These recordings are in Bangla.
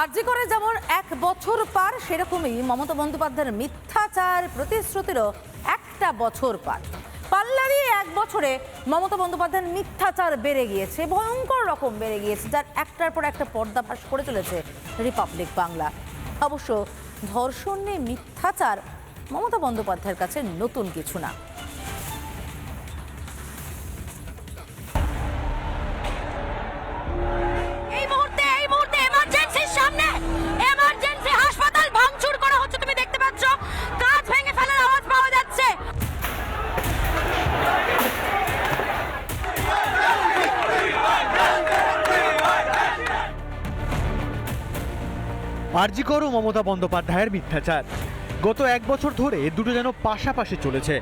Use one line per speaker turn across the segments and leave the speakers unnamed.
আরজি করে যেমন এক বছর পার, সেরকমই মমতা বন্দ্যোপাধ্যায়ের মিথ্যাচার প্রতিশ্রুতিরও একটা বছর পার। পাল্লারই এক বছরে মমতা বন্দ্যোপাধ্যায়ের মিথ্যাচার বেড়ে গিয়েছে, ভয়ঙ্কর রকম বেড়ে গিয়েছে, যার একটার পর একটা পর্দাফাশ করে চলেছে রিপাবলিক বাংলা। অবশ্য ধর্ষণ নিয়ে মিথ্যাচার মমতা বন্দ্যোপাধ্যায়ের কাছে নতুন কিছু না।
আরজিকর ও মমতা বন্দ্যোপাধ্যায়ের মিথ্যাচার। গত এক বছর ধরে দুটো যেন পাশাপাশি চলেছে।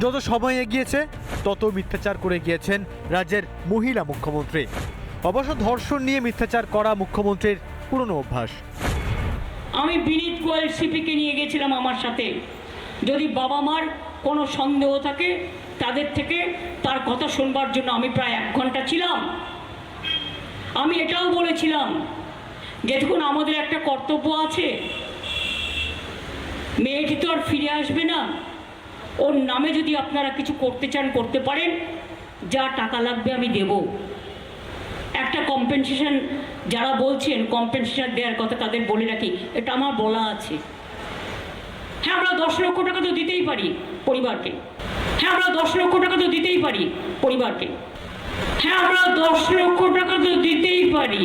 যত সময় এগিয়েছে, তত মিথ্যাচার করে গিয়েছেন রাজ্যের মহিলা মুখ্যমন্ত্রী। অবশ্য ধর্ষণ নিয়ে মিথ্যাচার করা মুখ্যমন্ত্রীর পুরনো অভ্যাস।
আমি বিনীত গোয়েল সিপিকে নিয়ে গেছিলাম আমার সাথে। যদি বাবা মার কোনো সন্দেহ থাকে, তাদের থেকে তার কথা শুনবার জন্য আমি প্রায় এক ঘণ্টা ছিলাম। আমি এটাও বলেছিলাম যেটুকুন আমাদের একটা কর্তব্য আছে। মেয়েটি তো আর ফিরে আসবে না। ওর নামে যদি আপনারা কিছু করতে চান, করতে পারেন। যা টাকা লাগবে আমি দেবো। একটা কম্পেনসেশন যারা বলছেন কম্পেনসেশন দেওয়ার কথা তাদের বলে রাখি, এটা আমার বলা আছে। হ্যাঁ আমরা দশ লক্ষ টাকা তো দিতেই পারি পরিবারকে। হ্যাঁ আমরা দশ লক্ষ টাকা তো দিতেই পারি পরিবারকে। হ্যাঁ আমরা দশ লক্ষ টাকা তো দিতেই পারি।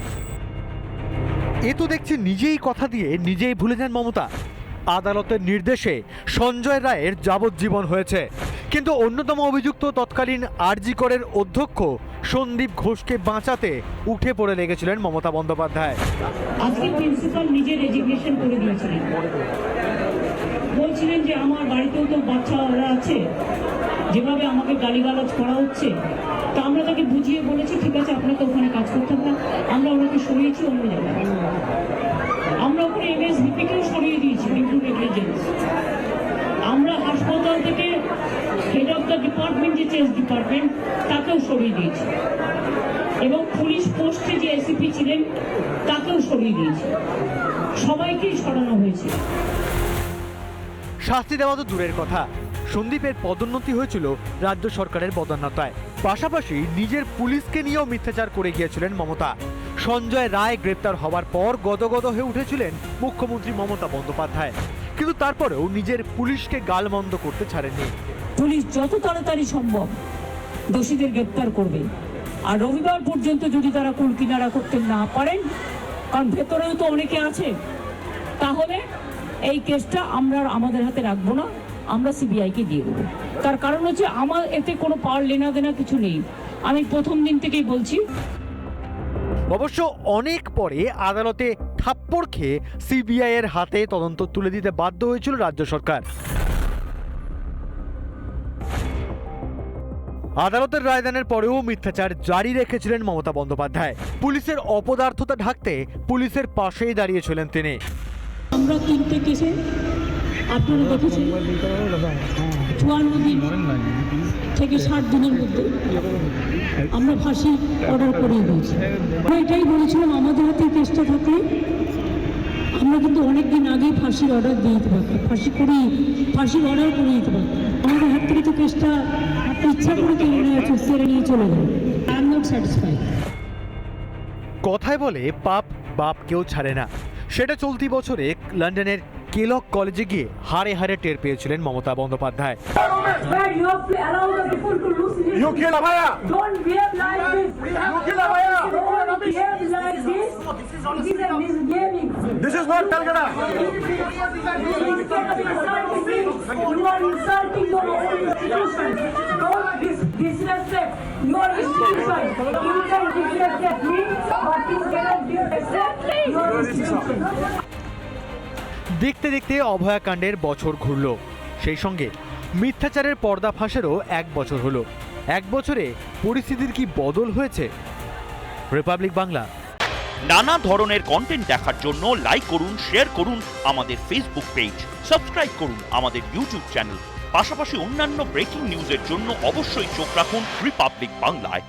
এ তো দেখছি নিজেই কথা দিয়ে নিজেই ভুলে যান মমতা। আদালতের নির্দেশে সঞ্জয় রায়ের যাবজ্জীবন হয়েছে। কিন্তু অন্যতম অভিযুক্ত তৎকালীন আরজিকরের অধ্যক্ষ সন্দীপ ঘোষকে বাঁচাতে উঠে পড়ে লেগেছিলেন মমতা বন্দ্যোপাধ্যায়।
আজকে প্রিন্সিপাল নিজে রেজিগনেশন করে দিয়েছিলেন। বলছিলেন যে আমার বাড়িতেও তো বাচ্চারা আছে, যেভাবে আমাকে গালিগালাজ করা হচ্ছে, তা আমরা তাকে বুঝিয়ে বলেছি, ঠিক আছে, আপনাকে ওখানে কাজ করতে হবে। সরিয়েছি অন্য জায়গায় আমরা ওখানে এমএসবিপিকেও সরিয়ে দিয়েছি নেগলিজেন্স আমরা হাসপাতাল থেকে হেড অফ দ্য ডিপার্টমেন্ট যে চেস ডিপার্টমেন্ট তাকেও সরিয়ে দিয়েছি। এবং পুলিশ পোস্টে যে এসিপি ছিলেন, তাকেও সরিয়ে দিয়েছে। সবাইকেই সরানো হয়েছে।
শাস্তি দেওয়া তো দূরের কথা। সন্দীপের পদোন্নতি হয়েছিল রাজ্য সরকারের পদোন্নতায়। পাশাপাশি নিজের পুলিশকে নিয়েও মিথ্যাচার করে গিয়েছিলেন মমতা। সঞ্জয় রায় গ্রেপ্তার হওয়ার পর গদগদ হয়ে উঠেছিলেন মুখ্যমন্ত্রী মমতা বন্দ্যোপাধ্যায়। কিন্তু তারপরেও নিজের পুলিশকে গালমন্দ করতে ছাড়েননি।
পুলিশ যত তাড়াতাড়ি সম্ভব দোষীদের গ্রেপ্তার করবে। আর রবিবার পর্যন্ত যদি তারা কুল কিনারা করতে না পারেন, কারণ ভেতরেও তো অনেকে আছে, তাহলে এই কেসটা আমরা আমাদের হাতে রাখব না, আমরা সিবিআইকে দিয়ে দেবো। তার কারণ হচ্ছে আমার এতে কোনো পাওয়ার লেনা দেনা কিছু নেই। আমি প্রথম দিন থেকেই বলছি
অবশ্য অনেক পরে আদালতে থাপ্পড় খেয়ে সিবিআই এর হাতে তদন্ত তুলে দিতে বাধ্য হয়েছিল রাজ্য সরকার। আদালতের রায়দানের পরেও মিথ্যাচার জারি রেখেছিলেন মমতা বন্দ্যোপাধ্যায়। পুলিশের অপদার্থতা ঢাকতে পুলিশের পাশেই দাঁড়িয়েছিলেন তিনি।
আমরা তিনটে কেসে আপনারা দেখেছেন? চুয়ান্ন দিন থেকে ষাট দিনের মধ্যে আমরা ফাঁসি অর্ডার করিয়ে দিয়েছি। আমরা এটাই বলেছিলাম, আমাদের হাতে কেসটা থাকলে আমরা কিন্তু অনেক দিন আগেই ফাঁসির অর্ডার দিয়ে দিতে পারতাম। ফাঁসি করিয়ে, ফাঁসির অর্ডার করিয়ে দিতে পারতাম। আমাদের হাত থেকে তো কেসটা ইচ্ছা করে কেউ সেরে নিয়ে চলে গেল আই এম নট স্যাটিসফাইড
কথায় বলে পাপ বাপ কেউ ছাড়ে না। সেটা চলতি বছরে লন্ডনের কেলক কলেজে গিয়ে হারে হারে টের পেয়েছিলেন মমতা বন্দ্যোপাধ্যায়। দেখতে দেখতে অভয়াকাণ্ডের বছর ঘুরল। সেই সঙ্গে মিথ্যাচারের পর্দা ফাঁসেরও এক বছর হলো। এক বছরে পরিস্থিতির কি বদল হয়েছে? রিপাবলিক বাংলা।
নানা ধরনের কন্টেন্ট দেখার জন্য লাইক করুন শেয়ার করুন আমাদের ফেসবুক পেজ সাবস্ক্রাইব করুন আমাদের ইউটিউব চ্যানেল পাশাপাশি অন্যান্য ব্রেকিং নিউজের জন্য অবশ্যই চোখ রাখুন রিপাবলিক বাংলায়